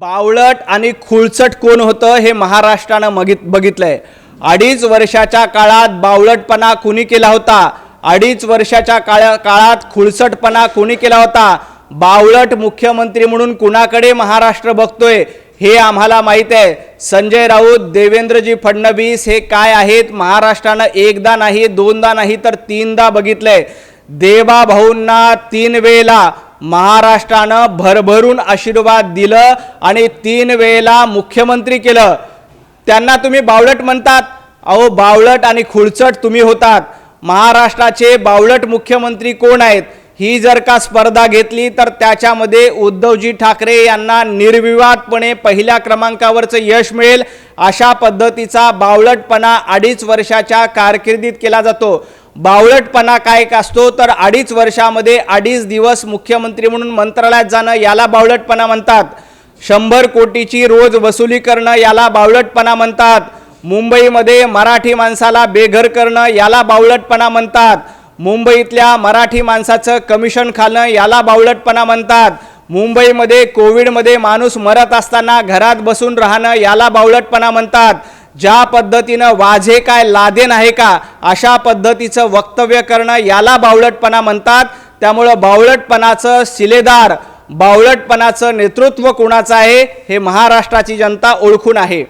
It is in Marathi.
बावळट आणि खुळचट कोण होतं हे महाराष्ट्रानं मगित बघितलंय. अडीच वर्षाच्या काळात बावळटपणा कुणी केला होता? अडीच वर्षाच्या काळा काळात खुळसटपणा कुणी केला होता? बावळट मुख्यमंत्री म्हणून कुणाकडे महाराष्ट्र बघतोय? हे आम्हाला माहीत आहे. संजय राऊत देवेंद्रजी फडणवीस हे काय आहेत? महाराष्ट्रानं एकदा नाही दोनदा नाही तर तीनदा बघितलंय. देवा भाऊंना तीन वेळेला महाराष्ट्रानं भरभरून आशीर्वाद दिलं आणि तीन वेळेला मुख्यमंत्री केलं. त्यांना तुम्ही बावळट म्हणतात. अहो बावळट आणि खुळचट तुम्ही होतात. महाराष्ट्राचे बावळट मुख्यमंत्री कोण आहेत? ही जर का स्पर्धा घेतली तर त्याच्यामध्ये उद्धवजी ठाकरे यांना निर्विवादपणे पहिल्या क्रमांकावरचं यश मिळेल. अशा पद्धतीचा बावळटपणा अडीच वर्षाच्या कारकिर्दीत केला जातो. बावळटपणा काय असतो तर अडीच वर्षामध्ये अडीच दिवस मुख्यमंत्री म्हणून मंत्रालयात जाणं याला बावळटपणा म्हणतात. शंभर कोटीची रोज वसुली करणं याला बावळटपणा म्हणतात. मुंबईमध्ये मराठी माणसाला बेघर करणं याला बावळटपणा म्हणतात. मुंबईतल्या मराठी माणसाचं कमिशन खाणं याला बावळटपणा म्हणतात. मुंबईमध्ये कोविडमध्ये माणूस मरत असताना घरात बसून राहणं याला बावळटपणा म्हणतात. ज्या पद्धतीनं वाझे काय लादेन आहे का अशा पद्धतीचं वक्तव्य करणं याला बावळटपणा म्हणतात. त्यामुळं बावळटपणाचं शिलेदार बावळटपणाचं नेतृत्व कोणाचं आहे हे महाराष्ट्राची जनता ओळखून आहे.